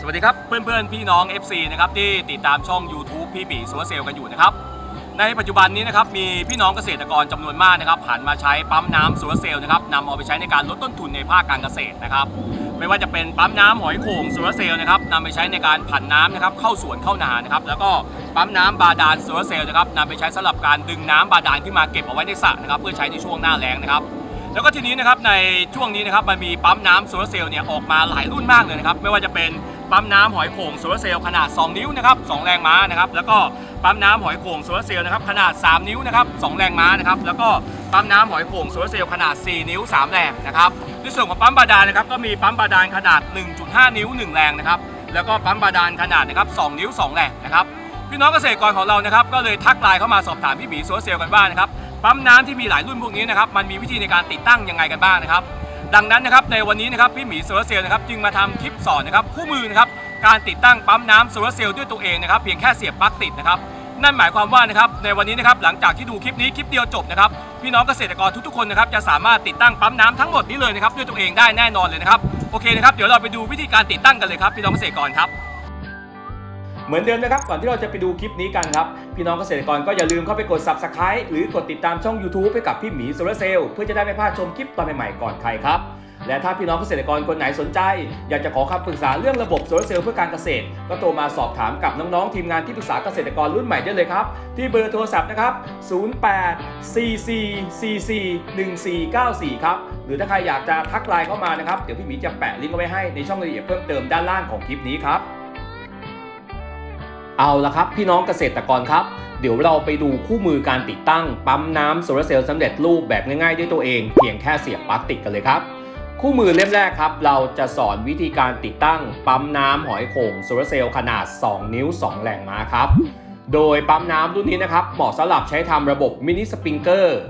สวัสดีครับเพื่อนๆพี่น้อง FC นะครับที่ติดตามช่อง YouTube พี่บีโซลาเซลกันอยู่นะครับในปัจจุบันนี้นะครับมีพี่น้องเกษตรกรจำนวนมากนะครับหันมาใช้ปั๊มน้ำโซลาร์เซลนะครับนำเอาไปใช้ในการลดต้นทุนในภาคการเกษตรนะครับไม่ว่าจะเป็นปั๊มน้ำหอยโข่งโซลาร์เซลนะครับนำไปใช้ในการผันน้ำนะครับเข้าสวนเข้านานะครับแล้วก็ปั๊มน้ำบาดาลโซลาร์เซลนะครับนำไปใช้สำหรับการดึงน้ำบาดาลขึ้นมาเก็บเอาไว้ในสระนะครับเพื่อใช้ในช่วงหน้าแล้งนะครับแล้วก็ทีนี้นะครับในช่วงนี้นะครับมันมีปั๊มน้ำโซลาร์เซลล์เนี่ยออกมาหลายรุ่นมากเลยนะครับไม่ว่าจะเป็น ปั๊มน้ำหอยโข่งโซลาร์เซลล์ขนาด 2 นิ้วนะครับ2แรงม้านะครับแล้วก็ปั๊มน้ำหอยโข่งโซลาร์เซลล์นะครับขนาด 3 นิ้วนะครับ2แรงม้านะครับแล้วก็ปั๊มน้ำหอยโข่งโซลาร์เซลล์ขนาด 4 นิ้ว 3 แรงนะครับในส่วนของปั๊มบาดาลนะครับก็มีปั๊มบาดาลขนาด 1.5 นิ้ว 1 แรงนะครับแล้วก็ปั๊มบาดาลขนาดนะครับ2นิ้ว 2 แรงนะครับพี่น้องเกษตรกรของเรานะครับก็เลยทักไลน์เข้ามาสอบถามพี่บีโซลาร์เซลล์กันบ้างนะครับปั๊มน้ำที่มีหลายรุ่นพวกนี้นะครับมันมีวิธีในการติดตั้งยังไงกันบ้างนะครับ ดังนั้นนะครับในวันนี้นะครับพี่หมีโซลาร์เซลล์นะครับจึงมาทำคลิปสอนนะครับคู่มือนะครับการติดตั้งปั๊มน้ำโซลาร์เซลล์ด้วยตัวเองนะครับเพียงแค่เสียบปลั๊กติดนะครับนั่นหมายความว่านะครับในวันนี้นะครับหลังจากที่ดูคลิปนี้คลิปเดียวจบนะครับพี่น้องเกษตรกรทุกๆคนนะครับจะสามารถติดตั้งปั๊มน้ำทั้งหมดนี้เลยนะครับด้วยตัวเองได้แน่นอนเลยนะครับโอเคนะครับเดี๋ยวเราไปดูวิธีการติดตั้งกันเลยครับพี่น้องเกษตรกรครับ เหมือนเดิมนะครับก่อนที่เราจะไปดูคลิปนี้กันครับ พี่น้องเกษตรกรก็อย่าลืมเข้าไปกด Subscribe หรือกดติดตามช่อง YouTube ให้กับพี่หมีโซลาร์เซลล์เพื่อจะได้ไม่พลาดชมคลิปตอนใหม่ๆก่อนใครครับและถ้าพี่น้องเกษตรกรคนไหนสนใจ อยากจะขอคำปรึกษาเรื่องระบบโซลาร์เซลล์เพื่อการเกษตร ก็โทรมาสอบถามกับน้องๆ ทีมงานที่ปรึกษาเกษตรกรรุ่นใหม่ได้เลยครับ ที่เบอร์โทรศัพท์นะครับ 0844441494 ครับ หรือถ้าใครอยากจะทักไลน์เข้ามานะครับ เดี๋ยวพี่หมีจะแปะลิงก์เอาไว้ให้ในช่องรายละเอียดเพิ่มเติมด้านล่างของคลิปนี้ครับ เอาละครับ พี่น้องเกษตรกรครับ เดี๋ยวเราไปดูคู่มือการติดตั้ง ปั๊มน้ำโซลาร์เซลล์สำเร็จรูปแบบง่ายๆด้วยตัวเอง เพียงแค่เสียบปลั๊กติดกันเลยครับ คู่มือเล่มแรกครับ เราจะสอนวิธีการติดตั้ง ปั๊มน้ำหอยโข่งโซลาร์เซลล์ขนาด 2 นิ้ว 2แรงม้าครับ โดยปั๊มน้ำรุ่นนี้นะครับเหมาะสำหรับใช้ทำระบบมินิสปริงเกอร์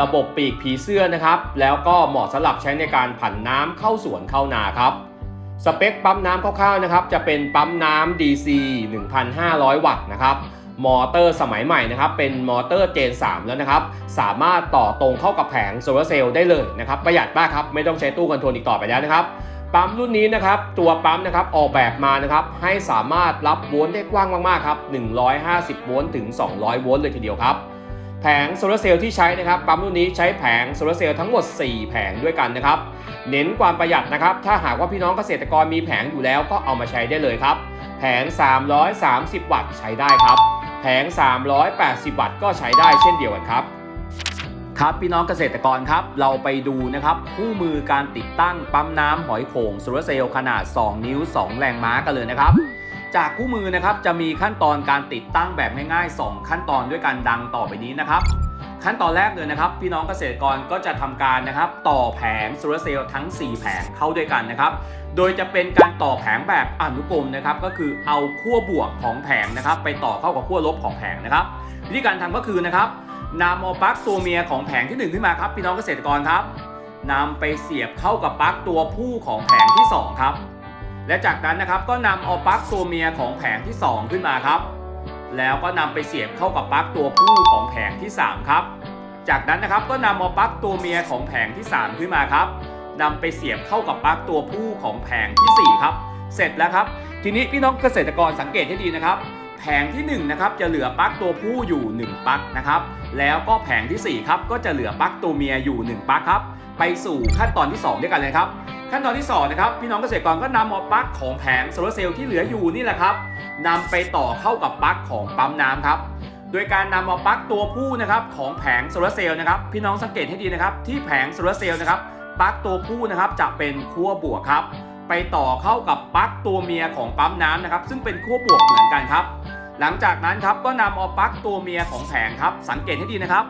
ระบบปีกผีเสื้อนะครับ แล้วก็เหมาะสำหรับใช้ในการผันน้ำเข้าสวนเข้านาครับ สเปคปั๊มน้ำคร่าวๆนะครับจะเป็นปั๊มน้ำ DC 1,500 วัตต์นะครับมอเตอร์สมัยใหม่นะครับเป็นมอเตอร์เจน 3 แล้วนะครับ สามารถต่อตรงเข้ากับแผงโซลาร์เซลล์ได้เลยนะครับ ประหยัดมากครับไม่ต้องใช้ตู้คอนโทรลอีกต่อไปแล้วนะครับปั๊มรุ่นนี้นะครับตัวปั๊มนะครับออกแบบมานะครับให้สามารถรับโวลต์ได้กว้างมากๆครับ150โวลต์ถึง 200 โวลต์เลยทีเดียวครับ แผงโซลาร์เซลล์ที่ใช้นะครับปั๊มรุ่นนี้ใช้แผงโซลาร์เซลล์ทั้งหมด 4 แผงด้วยกันนะครับ เน้นความประหยัดนะครับ ถ้าหากว่าพี่น้องเกษตรกรมีแผงอยู่แล้วก็เอามาใช้ได้เลยครับ แผง 330 วัตต์ใช้ได้ครับ แผง 380 วัตต์ก็ใช้ได้เช่นเดียวกันครับครับพี่น้องเกษตรกรครับเราไปดูนะครับคู่มือการติดตั้งปั๊มน้ำหอยโข่งโซลาร์เซลล์ขนาด 2 นิ้ว 2 แรงม้ากันเลยนะครับ จากคู่มือนะครับจะมีขั้นตอนการติดตั้งแบบง่ายๆ 2 ขั้นตอนด้วยกันดังต่อไปนี้นะครับ ขั้นตอนแรกเลยนะครับ พี่น้องเกษตรกรก็จะทำการนะครับ ต่อแผงโซลาร์เซลล์ทั้ง 4 แผงเข้าด้วยกันนะครับ โดยจะเป็นการต่อแผงแบบอนุกรมนะครับก็คือเอาขั้วบวกของแผงนะครับ ไปต่อเข้ากับขั้วลบของแผงนะครับวิธีการทำก็คือนะครับนำเอาปลั๊กตัวเมียของแผงที่ 1 ขึ้นมาครับ พี่น้องเกษตรกรครับนำไปเสียบเข้ากับปลั๊กตัวผู้ของแผงที่ 2 ครับ และจากนั้นนะครับก็นำเอาปลั๊กตัวเมียของแผงที่ 2 ขึ้นมาครับ แล้วก็นำไปเสียบเข้ากับปลั๊กตัวผู้ของแผงที่ 3 ครับ จากนั้นนะครับก็นำเอาปลั๊กตัวเมียของแผงที่ 3 ขึ้นมาครับนำไปเสียบเข้ากับปลั๊กตัวผู้ของแผงที่ 4 ครับ เสร็จแล้วครับ ทีนี้พี่น้องเกษตรกรสังเกตให้ดีนะครับ แผงที่1นะครับจะเหลือปลั๊กตัวผู้อยู่ 1ปลั๊กนะครับ แล้วก็แผงทีสี่4ครับก็จะเหลือปลั๊กตัวเมียอยู่ 1ปลั๊กครับ ไปสู่ขั้นตอนที่ 2 ด้วยกันเลยครับ ขั้นตอนที่2นะครับพี่น้องเกษตรกรก็นำเอาปลั๊กของแผงโซลาร์เซลล์ที่เหลืออยู่นี่แหละครับนำไปต่อเข้ากับปลั๊กของปั๊มน้ำครับโดยการนำเอาปลั๊กตัวผู้นะครับของแผงโซลาร์เซลล์นะครับพี่น้องสังเกตให้ดีนะครับที่แผงโซลาร์เซลล์นะครับปลั๊กตัวผู้นะครับจะเป็นขั้วบวกครับ ไปต่อเข้ากับปลั๊กตัวเมียของปั๊มน้ำนะครับซึ่งเป็นขั้วบวกเหมือนกันครับ หลังจากนั้นครับก็นำเอาปลั๊กตัวเมียของแผงครับสังเกตให้ดีนะครับ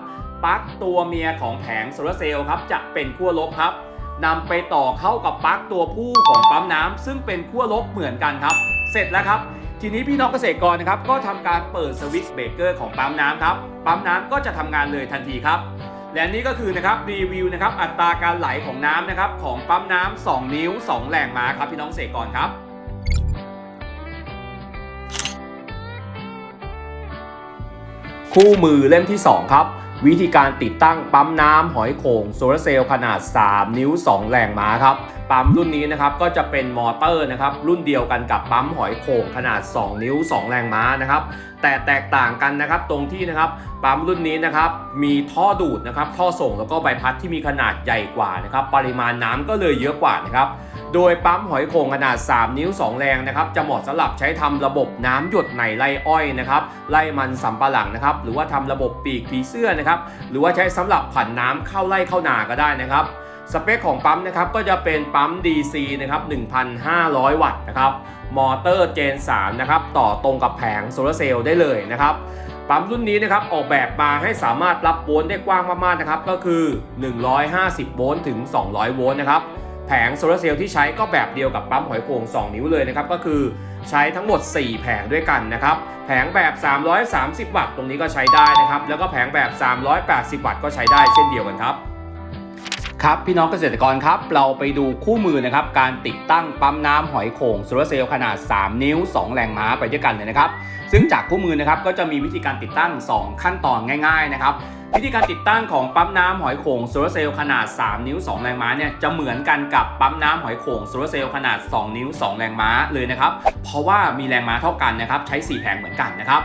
ปลั๊กตัวเมียของแผงโซลาร์เซลล์ครับจะเป็นขั้วลบครับ นำไปต่อเข้ากับปลั๊กตัวผู้ของปั๊มน้ำซึ่งเป็นขั้วลบเหมือนกันครับ เสร็จแล้วครับ ทีนี้พี่น้องเกษตรกรนะครับก็ทำการเปิดสวิตช์เบรกเกอร์ของปั๊มน้ำครับปั๊มน้ำก็จะทำงานเลยทันทีครับ และนี่ก็คือนะครับรีวิวนะครับอัตราการไหลของน้ำนะครับของปั๊มน้ำ2นิ้ว 2แรงมาครับพี่น้องเกษตรกรครับคู่มือเล่มที่ 2 ครับ วิธีการติดตั้งปั๊มน้ำหอยโข่งโซลาร์เซลล์ขนาด 3 นิ้ว 2 แรงม้าครับปั๊มรุ่นนี้นะครับก็จะเป็นมอเตอร์นะครับรุ่นเดียวกันกับปั๊มหอยโข่งขนาด 2 นิ้ว 2 แรงม้านะครับ แต่แตกต่างกันนะครับตรงที่นะครับปั๊มรุ่นนี้นะครับมีท่อดูดนะครับท่อส่งแล้วก็ใบพัดที่มีขนาดใหญ่กว่านะครับปริมาณน้ำก็เลยเยอะกว่านะครับโดยปั๊มหอยโข่งขนาด 3 นิ้ว 2 แรงนะครับจะเหมาะสำหรับใช้ทำระบบน้ำหยดในไร่อ้อยนะครับไร่มันสำปะหลังนะครับหรือว่าทำระบบปีกผีเสื้อนะครับหรือว่าใช้สำหรับผันน้ำเข้าไร่เข้านาก็ได้นะครับ สเปคของปั๊มนะครับก็จะเป็นปั๊ม DC นะครับ 1,500 วัตต์นะครับ มอเตอร์เจน 3 นะครับ ต่อตรงกับแผงโซลาร์เซลล์ได้เลยนะครับ ปั๊มรุ่นนี้นะครับออกแบบมาให้สามารถรับโวลต์ได้กว้างมากๆนะครับ ก็คือ 150 โวลต์ถึง 200 โวลต์นะครับ แผงโซลาร์เซลล์ที่ใช้ก็แบบเดียวกับปั๊มหอยโข่ง2 นิ้วเลยนะครับ ก็คือใช้ทั้งหมด 4 แผงด้วยกันนะครับ แผงแบบ 330 วัตต์ตรงนี้ก็ใช้ได้นะครับ แล้วก็แผงแบบ 380 วัตต์ก็ใช้ได้เช่นเดียวกันครับ ครับพี่น้องเกษตรกรครับ เราไปดูคู่มือนะครับการติดตั้งปั๊มน้ำหอยโข่งโซลาร์เซลล์ขนาด 3 นิ้ว 2 แรงม้าไปด้วยกันเลยนะครับ ซึ่งจากคู่มือนะครับก็จะมีวิธีการติดตั้ง 2 ขั้นตอนง่าย ๆ นะครับวิธีการติดตั้งของปั๊มน้ำหอยโข่งโซลาร์เซลล์ขนาด 3 นิ้ว 2 แรงม้าเนี่ยจะเหมือนกันกับปั๊มน้ำหอยโข่งโซลาร์เซลล์ขนาด 2 นิ้ว 2 แรงม้าเลยนะครับ เพราะว่ามีแรงม้าเท่ากันนะครับใช้ 4 แผงเหมือนกันนะครับ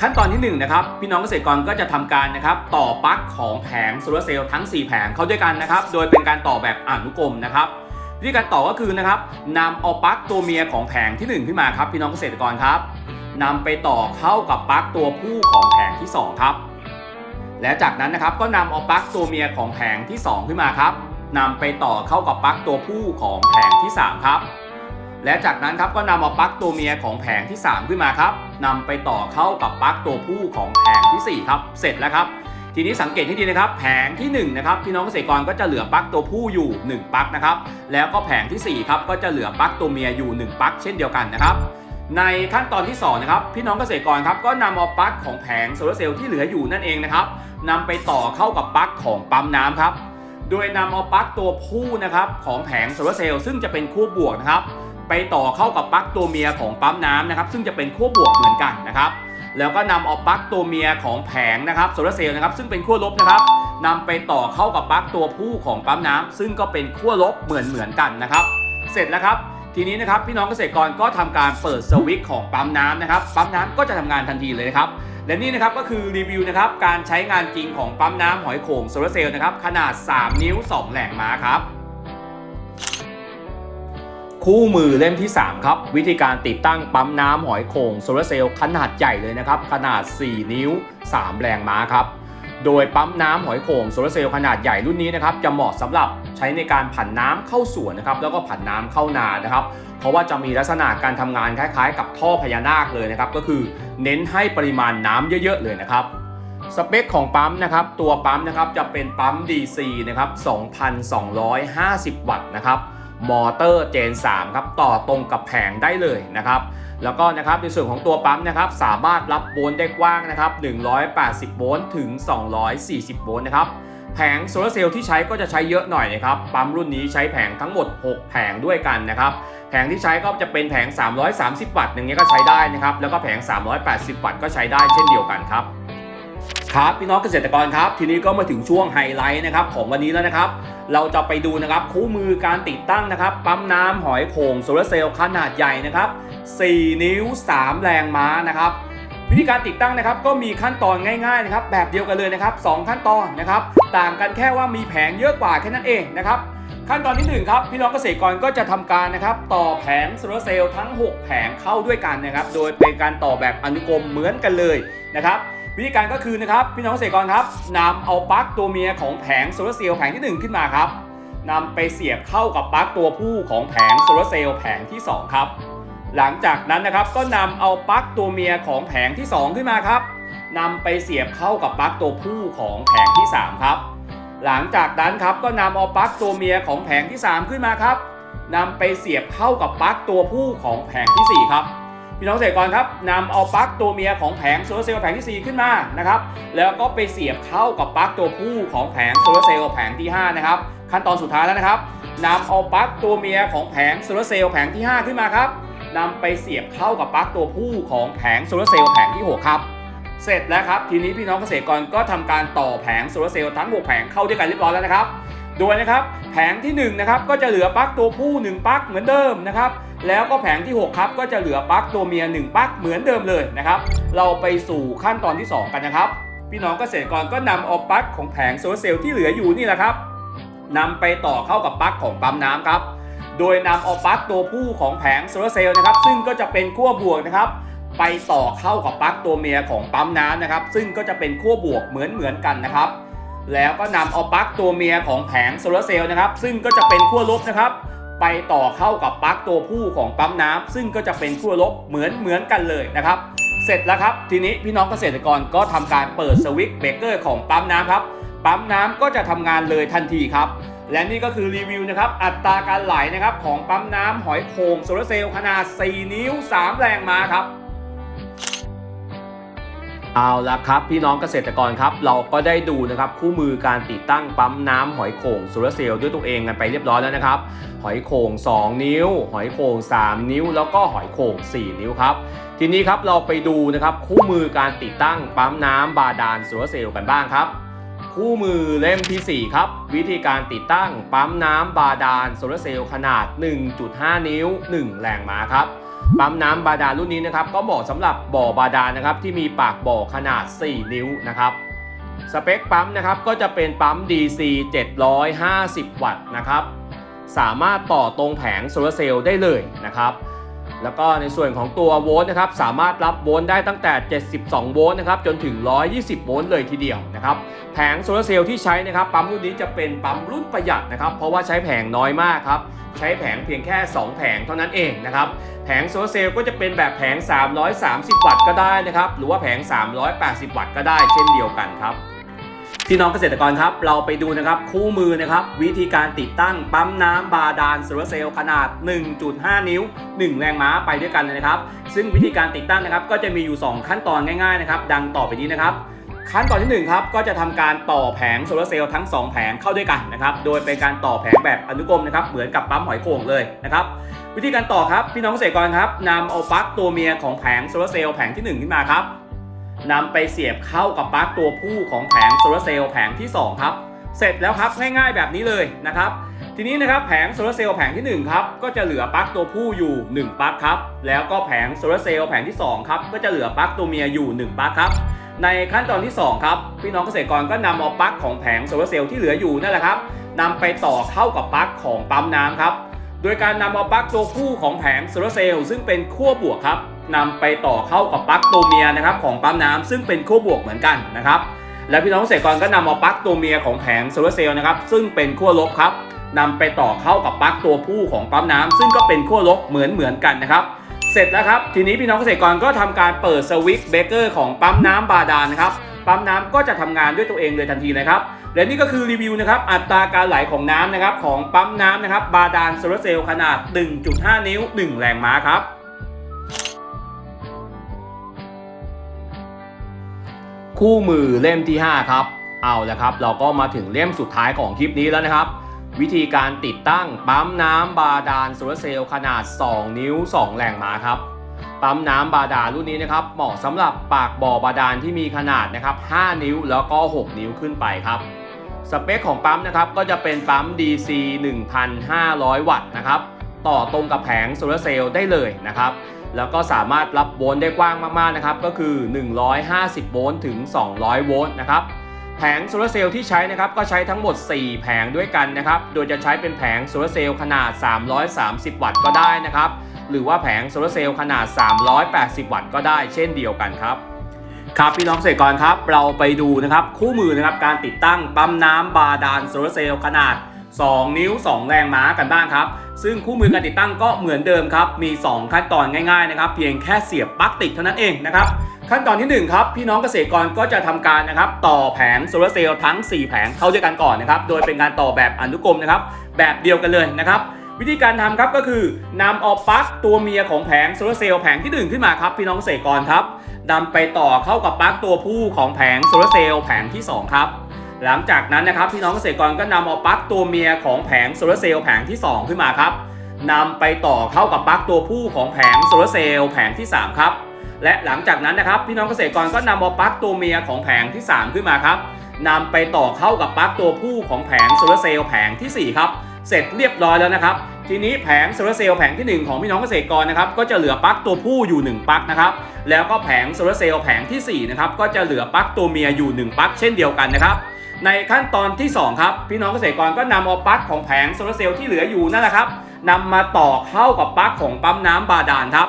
ขั้นตอนที่1นงนะครับพี่น้องเกษตรกรก็จะทำการนะครับต่อปลั๊กของแผงโซลาร์เซลล์ทั้ง 4 แผงเข้าด้วยกันนะครับโดยเป็นการต่อแบบอนุกรมนะครับวิธีการต่อก็คือนะครับนำเอาปลั๊กตัวเมียของแผงที่1ขึ้นมาครับพี่น้องเกษตรกรครับนำไปต่อเข้ากับปลั๊กตัวผู้ของแผงที่ 2 ครับ และจากนั้นนะครับก็นำเอาปลั๊กตัวเมียของแผงที่ 2 ขึ้นมาครับนำไปต่อเข้ากับปลั๊กตัวผู้ของแผงที่ 3 ครับ และจากนั้นครับก็นำเอาปลั๊กตัวเมียของแผงที่ 3 ขึ้นมาครับนำไปต่อเข้ากับปลั๊กตัวผู้ของแผงที่ 4 ครับ เสร็จแล้วครับ ทีนี้สังเกตให้ดีนะครับ แผงที่ 1 นะครับพี่น้องเกษตรกรก็จะเหลือปลั๊กตัวผู้อยู่ 1ปลั๊กนะครับ แล้วก็แผงที่ 4 ครับก็จะเหลือปลั๊กตัวเมียอยู่ 1ปลั๊กเช่นเดียวกันนะครับในขั้นตอนที่2นะครับพี่น้องเกษตรกรครับก็นำเอาปลั๊กของแผงโซลาร์เซลล์ที่เหลืออยู่นั่นเองนะครับนำไปต่อเข้ากับปลั๊กของปั๊มน้ำครับ โดยนำเอาปลั๊กตัวผู้นะครับของแผงโซลาร์เซลล์ซึ่งจะเป็นขั้วบวกนะครับ ไปต่อเข้ากับปลั๊กตัวเมียของปั๊มน้ำนะครับซึ่งจะเป็นขั้วบวกเหมือนกันนะครับแล้วก็นำเอาปลั๊กตัวเมียของแผงนะครับโซลาร์เซลล์นะครับซึ่งเป็นขั้วลบนะครับนำไปต่อเข้ากับปลั๊กตัวผู้ของปั๊มน้ำซึ่งก็เป็นขั้วลบเหมือนเหมือนกันนะครับ เสร็จแล้วครับ ทีนี้นะครับพี่น้องเกษตรกรก็ทำการเปิดสวิตช์ของปั๊มน้ำนะครับปั๊มน้ำก็จะทำงานทันทีเลยนะครับและนี่นะครับก็คือรีวิวนะครับการใช้งานจริงของปั๊มน้ำหอยโข่งโซลาร์เซลล์นะครับขนาด 3 นิ้ว 2 แหล่งม้าครับ คู่มือเล่มที่ 3 ครับ วิธีการติดตั้งปั๊มน้ำหอยโข่งโซลาร์เซลล์ขนาดใหญ่เลยนะครับ ขนาด 4 นิ้ว 3 แรงม้าครับ โดยปั๊มน้ำหอยโข่งโซลาร์เซลล์ขนาดใหญ่รุ่นนี้นะครับจะเหมาะสำหรับใช้ในการผันน้ำเข้าสวนนะครับแล้วก็ผันน้ำเข้านานะครับเพราะว่าจะมีลักษณะการทำงานคล้ายๆ กับท่อพญานาคเลยนะครับก็คือเน้นให้ปริมาณน้ำเยอะ ๆ เลยนะครับสเปคของปั๊มนะครับตัวปั๊มนะครับจะเป็นปั๊ม DC นะครับ 2,250 วัตต์นะครับ มอเตอร์เจน3ครับต่อตรงกับแผงได้เลยนะครับแล้วก็นะครับในส่วนของตัวปั๊มนะครับสามารถรับโวลต์ได้กว้างนะครับ180โวลต์ถึง 240โวลต์นะครับแผงโซลาร์เซลล์ที่ใช้ก็จะใช้เยอะหน่อยนะครับปั๊มรุ่นนี้ใช้แผงทั้งหมด 6 แผงด้วยกันนะครับแผงที่ใช้ก็จะเป็นแผง 330 วัตต์อย่างเงี้ยก็ใช้ได้นะครับแล้วก็แผง 380 วัตต์ก็ใช้ได้เช่นเดียวกันครับ ครับพี่น้องเกษตรกรครับ ทีนี้ก็มาถึงช่วงไฮไลท์นะครับของวันนี้แล้วนะครับ เราจะไปดูนะครับคู่มือการติดตั้งนะครับ ปั๊มน้ำหอยโข่งโซลาร์เซลล์ขนาดใหญ่นะครับ 4 นิ้ว 3 แรงม้านะครับ วิธีการติดตั้งนะครับ ก็มีขั้นตอนง่ายๆนะครับ แบบเดียวกันเลยนะครับ 2 ขั้นตอนนะครับ ต่างกันแค่ว่ามีแผงเยอะกว่าแค่นั้นเองนะครับขั้นตอนที่1ครับพี่น้องเกษตรกรก็จะทำการนะครับต่อแผงโซลาร์เซลล์ทั้ง 6 แผงเข้าด้วยกันนะครับ โดยเป็นการต่อแบบอนุกรมเหมือนกันเลยนะครับ วิธีการก็คือนะครับพี่น้องเกษตรกรครับนำเอาปลั๊กตัวเมียของแผงโซลาร์เซลล์แผงที่ 1 ขึ้นมาครับนำไปเสียบเข้ากับปลั๊กตัวผู้ของแผงโซลาร์เซลล์แผงที่ 2 ครับ หลังจากนั้นนะครับก็นำเอาปลั๊กตัวเมียของแผงที่ 2 ขึ้นมาครับนำไปเสียบเข้ากับปลั๊กตัวผู้ของแผงที่ 3 ครับ หลังจากนั้นครับก็นำเอาปลั๊กตัวเมียของแผงที่ 3 ขึ้นมาครับนำไปเสียบเข้ากับปลั๊กตัวผู้ของแผงทีสี่4 ครับ พี่น้องเกษตรกรครับนำเอาปลั๊กตัวเมียของแผงโซลาร์เซลล์แผงที่ 4 ขึ้นมานะครับแล้วก็ไปเสียบเข้ากับปลั๊กตัวผู้ของแผงโซลาร์เซลล์แผงที่ 5 นะครับ ขั้นตอนสุดท้ายแล้วนะครับนำเอาปลั๊กตัวเมียของแผงโซลาร์เซลล์แผงที่ 5 ขึ้นมาครับนำไปเสียบเข้ากับปลั๊กตัวผู้ของแผงโซลาร์เซลล์แผงที่ 6 ครับ เสร็จแล้วครับ ทีนี้พี่น้องเกษตรกรก็ทำการต่อแผงโซลาร์เซลล์ทั้ง 6 แผงเข้าด้วยกันเรียบร้อยแล้วนะครับ โดยนะครับแผงที่1นะครับก็จะเหลือปลั๊กตัวผู้ 1ปลั๊กเหมือนเดิมนะครับแล้วก็แผงที่ 6 ครับ ก็จะเหลือปลั๊กตัวเมีย 1ปลั๊กเหมือนเดิมเลยนะครับ เราไปสู่ขั้นตอนที่ 2 กันนะครับ พี่น้องเกษตรกรก็นำเอาปลั๊กของแผงโซลาร์เซลล์ที่เหลืออยู่นี่แหละครับนำไปต่อเข้ากับปลั๊กของปั๊มน้ำครับ โดยนำเอาปลั๊กตัวผู้ของแผงโซลาร์เซลล์นะครับ ซึ่งก็จะเป็นขั้วบวกนะครับ ไปต่อเข้ากับปลั๊กตัวเมียของปั๊มน้ำนะครับ ซึ่งก็จะเป็นขั้วบวกเหมือนเหมือนกันนะครับ แล้วก็นำเอาปลั๊กตัวเมียของแผงโซลาร์เซลล์นะครับ ซึ่งก็จะเป็นขั้วลบนะครับ ไปต่อเข้ากับปลั๊กตัวผู้ของปั๊มน้ำซึ่งก็จะเป็นขั้วลบเหมือนเหมือนกันเลยนะครับ เสร็จแล้วครับ ทีนี้พี่น้องเกษตรกรก็ทำการเปิดสวิตช์เบรกเกอร์ของปั๊มน้ำครับ ปั๊มน้ำก็จะทำงานเลยทันทีครับ และนี่ก็คือรีวิวนะครับ อัตราการไหลนะครับของปั๊มน้ำหอยโข่งโซลาร์เซลล์ขนาด 4 นิ้ว 3 แรงม้าครับ เอาละครับ พี่น้องเกษตรกรครับ เราก็ได้ดูนะครับคู่มือการติดตั้งปั๊มน้ำหอยโข่งโซลาร์เซลล์ด้วยตัวเองกันไปเรียบร้อยแล้วนะครับ หอยโข่ง 2 นิ้ว หอยโข่ง 3 นิ้ว แล้วก็หอยโข่ง 4 นิ้วครับ ทีนี้ครับเราไปดูนะครับคู่มือการติดตั้งปั๊มน้ำบาดาลโซลาร์เซลล์กันบ้างครับ คู่มือเล่มที่ 4 ครับ วิธีการติดตั้งปั๊มน้ำบาดาลโซลาร์เซลล์ขนาด 1.5 นิ้ว 1 แรงม้าครับปั๊มน้ำบาดาลรุ่นนี้นะครับก็เหมาะสำหรับบ่อบาดาลนะครับที่มีปากบ่อขนาด 4 นิ้วนะครับสเปคปั๊มนะครับก็จะเป็นปั๊ม DC 750 วัตต์นะครับสามารถต่อตรงแผงโซลาร์เซลล์ได้เลยนะครับ แล้วก็ในส่วนของตัวโวลต์นะครับสามารถรับโวลต์ได้ตั้งแต่ 72 โวลต์นะครับจนถึง 120 โวลต์เลยทีเดียวนะครับแผงโซลาร์เซลล์ที่ใช้นะครับปั๊มรุ่นนี้จะเป็นปั๊มรุ่นประหยัดนะครับเพราะว่าใช้แผงน้อยมากครับใช้แผงเพียงแค่ 2 แผงเท่านั้นเองนะครับแผงโซลาร์เซลล์ก็จะเป็นแบบแผง 330 วัตต์ก็ได้นะครับหรือว่าแผง 380 วัตต์ก็ได้เช่นเดียวกันครับ พี่น้องเกษตรกรครับ เราไปดูนะครับคู่มือนะครับ วิธีการติดตั้งปั๊มน้ำบาดาลโซลาร์เซลล์ขนาด 1.5 นิ้ว 1 แรงม้าไปด้วยกันเลยนะครับ ซึ่งวิธีการติดตั้งนะครับ ก็จะมีอยู่ 2 ขั้นตอนง่ายๆนะครับ ดังต่อไปนี้นะครับ ขั้นตอนที่1ครับก็จะทำการต่อแผงโซลาร์เซลล์ทั้ง 2 แผงเข้าด้วยกันนะครับโดยเป็นการต่อแผงแบบอนุกรมนะครับเหมือนกับปั๊มหอยโข่งเลยนะครับวิธีการต่อครับพี่น้องเกษตรกรครับนำเอาปลั๊กตัวเมียของแผงโซลาร์เซลล์แผงทีหนึ่1 ขึ้นมาครับ นำไปเสียบเข้ากับปลั๊กตัวผู้ของแผงโซลาร์เซลล์แผงที่ 2 ครับ เสร็จแล้วครับง่ายๆแบบนี้เลยนะครับ ทีนี้นะครับแผงโซลาร์เซลล์แผงที่ 1 ครับ ก็จะเหลือปลั๊กตัวผู้อยู่ 1ปลั๊กครับ แล้วก็แผงโซลาร์เซลล์แผงที่ 2 ครับ ก็จะเหลือปลั๊กตัวเมียอยู่ 1ปลั๊กครับ ในขั้นตอนที่ 2 ครับ พี่น้องเกษตรกรก็นำเอาปลั๊กของแผงโซลาร์เซลล์ที่เหลืออยู่นั่นแหละครับนำไปต่อเข้ากับปลั๊กของปั๊มน้ำครับ โดยการนำเอาปลั๊กตัวผู้ของแผงโซลาร์เซลล์ซึ่งเป็นขั้วบวกครับ นำไปต่อเข้ากับปลั๊กตัวเมียนะครับของปั๊มน้ำซึ่งเป็นขั้วบวกเหมือนกันนะครับและพี่น้องเกษตรกรก็นำเอาปลั๊กตัวเมียของแผงโซลาร์เซลล์นะครับซึ่งเป็นขั้วลบครับนำไปต่อเข้ากับปลั๊กตัวผู้ของปั๊มน้ำซึ่งก็เป็นขั้วลบเหมือนเหมือนกันนะครับเสร็จแล้วครับทีนี้พี่น้องเกษตรกรก็ทำการเปิดสวิตช์เบรกเกอร์ของปั๊มน้ำบาดาลนะครับปั๊มน้ำก็จะทำงานด้วยตัวเองเลยทันทีนะครับและนี่ก็คือรีวิวนะครับอัตราการไหลของน้ำนะครับของปั๊มน้ำนะครับบาดาลโซลาร์เซลล์ขนาด 1.5 นิ้ว 1 แรงม้าครับ คู่มือเล่มที่ 5 ครับ เอาละครับ เราก็มาถึงเล่มสุดท้ายของคลิปนี้แล้วนะครับ วิธีการติดตั้งปั๊มน้ำบาดาลโซลาร์เซลล์ขนาด 2 นิ้ว 2แรงมาครับ ปั๊มน้ำบาดาลรุ่นนี้นะครับ เหมาะสำหรับปากบ่อบาดาลที่มีขนาดนะครับ 5 นิ้วแล้วก็ 6 นิ้วขึ้นไปครับ สเปคของปั๊มนะครับก็จะเป็นปั๊ม DC 1,500 วัตต์นะครับ ต่อตรงกับแผงโซลาร์เซลล์ได้เลยนะครับ แล้วก็สามารถรับโวลต์ได้กว้างมากๆนะครับก็คือ 150 โวลต์ถึง 200 โวลต์นะครับแผงโซลาร์เซลล์ที่ใช้นะครับก็ใช้ทั้งหมด 4 แผงด้วยกันนะครับ โดยจะใช้เป็นแผงโซลาร์เซลล์ขนาด 330 วัตต์ก็ได้นะครับ หรือว่าแผงโซลาร์เซลล์ขนาด 380 วัตต์ก็ได้เช่นเดียวกันครับครับพี่น้องเกษตรกรครับ เราไปดูนะครับคู่มือนะครับการติดตั้งปั๊มน้ำบาดาลโซลาร์เซลล์ขนาด 2 นิ้ว 2 แรงม้ากันบ้างครับ ซึ่งคู่มือการติดตั้งก็เหมือนเดิมครับ มี 2 ขั้นตอนง่ายๆนะครับ เพียงแค่เสียบปลั๊กติดเท่านั้นเองนะครับ ขั้นตอนที่ 1 ครับ พี่น้องเกษตรกรก็จะทำการนะครับ ต่อแผงโซลาร์เซลล์ทั้ง 4 แผงเข้าด้วยกันก่อนนะครับ โดยเป็นการต่อแบบอนุกรมนะครับ แบบเดียวกันเลยนะครับวิธีการทำครับก็คือนำเอาปลั๊กตัวเมียของแผงโซลาร์เซลล์แผงที่ 1 ขึ้นมาครับ พี่น้องเกษตรกรครับนำไปต่อเข้ากับปลั๊กตัวผู้ของแผงโซลาร์เซลล์แผงที่ 2 ครับ หลังจากนั้นนะครับพี่น้องเกษตรกรก็นำเอาปลั๊กตัวเมียของแผงโซลาร์เซลล์แผงที่ 2 ขึ้นมาครับนำไปต่อเข้ากับปลั๊กตัวผู้ของแผงโซลาร์เซลล์แผงที่ 3 ครับ และหลังจากนั้นนะครับพี่น้องเกษตรกรก็นำเอาปลั๊กตัวเมียของแผงที่ 3 ขึ้นมาครับนำไปต่อเข้ากับปลั๊กตัวผู้ของแผงโซลาร์เซลล์แผงทีสี่ 4 ครับ เสร็จเรียบร้อยแล้วนะครับทีนี้แผงโซลาร์เซลล์แผงทีหนึ่1 ของพี่น้องเกษตรกรนะครับก็จะเหลือปลั๊กตัวผู้อยู่ 1ปลั๊กนะครับแล้วก็แผงโซลาร์เซลล์แผงทีสี่4นะครับก็จะเหลือปลั๊กตัวเมียอยู่ 1ปลั๊กเช่นเดียวกันนะครับ ในขั้นตอนที่ 2 ครับ พี่น้องเกษตรกรก็นำเอาปลั๊กของแผงโซลาร์เซลล์ที่เหลืออยู่นั่นแหละครับนำมาต่อเข้ากับปลั๊กของปั๊มน้ำบาดาลครับ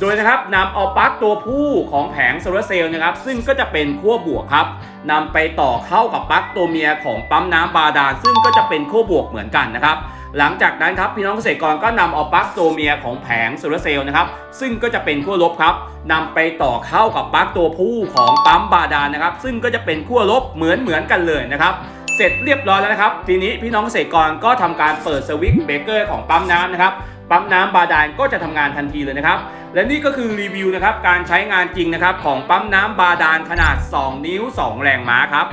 โดยนะครับนำเอาปลั๊กตัวผู้ของแผงโซลาร์เซลล์นะครับ ซึ่งก็จะเป็นขั้วบวกครับนำไปต่อเข้ากับปลั๊กตัวเมียของปั๊มน้ำบาดาลซึ่งก็จะเป็นขั้วบวกเหมือนกันนะครับ หลังจากนั้นครับพี่น้องเกษตรกรก็นำเอาปลั๊กตัวเมียของแผงโซลาเซลล์นะครับซึ่งก็จะเป็นขั้วลบครับนำไปต่อเข้ากับปลั๊กตัวผู้ของปั๊มบาดาลนะครับ ซึ่งก็จะเป็นขั้วลบเหมือนเหมือนกันเลยนะครับเสร็จเรียบร้อยแล้วนะครับ ทีนี้พี่น้องเกษตรกรก็ทำการเปิดสวิตช์เบรกเกอร์ของปั๊มน้ำนะครับ ปั๊มน้ำบาดาลก็จะทำงานทันทีเลยนะครับ และนี่ก็คือรีวิวนะครับการใช้งานจริงนะครับของปั๊มน้ำบาดาลขนาด 2 นิ้ว 2 แรงม้าครับ